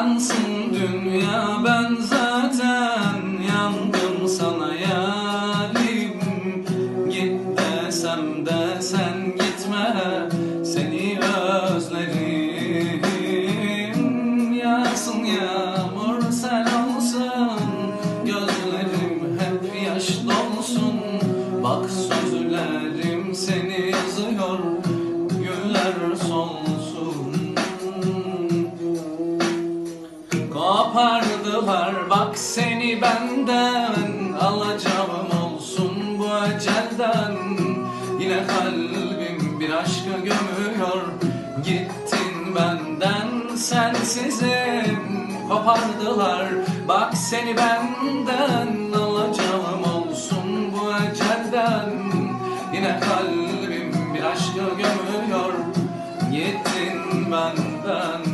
yansın dünya ben zaten yandım sana yarim. Git desem de sen gitme seni özlerim. Yağsın yağmur sen olsun gözlerim hep yaş dolsun. Bak sözlerim seni yazıyor güller solsun Kopardılar bak seni benden Alacağım olsun bu ecelden. Yine kalbim bir aşka gömüyor. Gittin benden sensizim. Kopardılar. Bak seni benden Alacağım olsun bu ecelden. Yine kalbim bir aşka gömüyor. Gittin benden